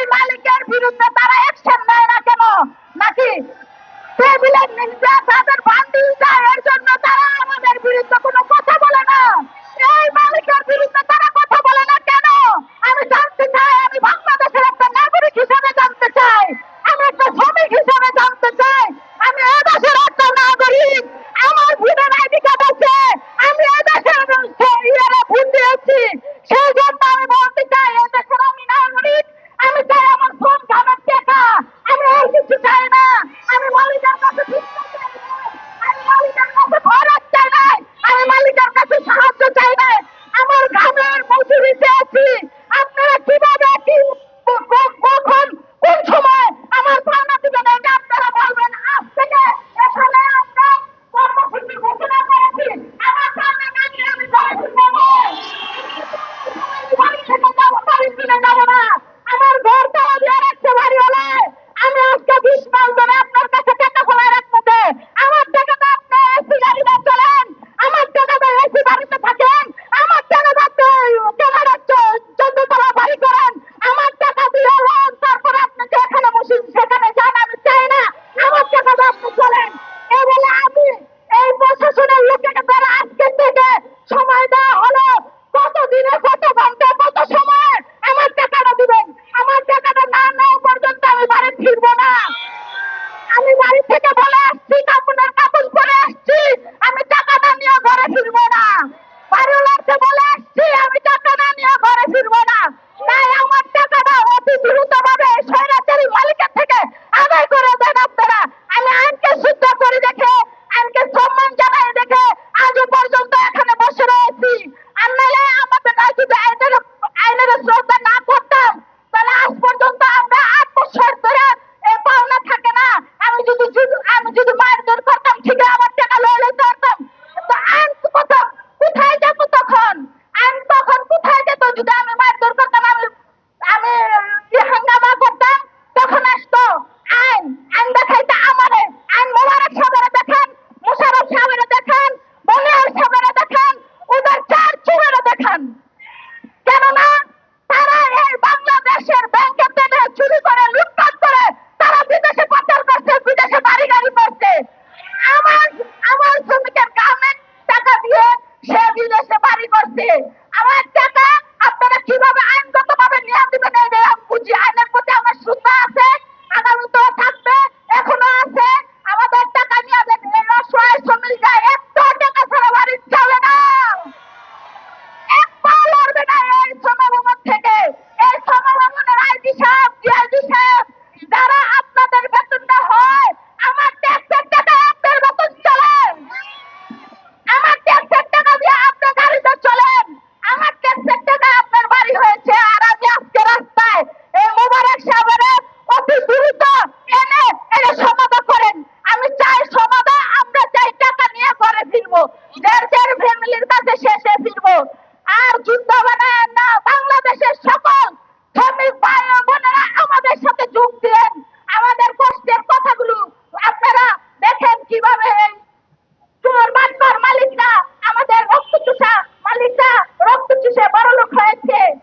ওই মালিকের বিরুদ্ধে তারা অ্যাকশন নেয় না কেন? নাকি টেবিলের নিচে তাদের বান্ডিল যায় এর জন্য তারা আমাদের চাই না। আমি মালিকের কাছে ভিক্ষা চাই না। আমি মালিকের কাছে খরচ চাই না। আমি মালিকের কাছে সাহায্য চাই না। আমার ঘামের মজুরিতে আছি আপনারা কীভাবে কি কখন কোন সময় আমার পাওনা দিবেন এটা আপনারা বলবেন, আজ থেকে এখানে আমরা কর্মসূচি ঘোষণা করেছি। আমার পাওনা না নিয়ে আমি জয় ফিরবো না যাব না। মধ্যে আমার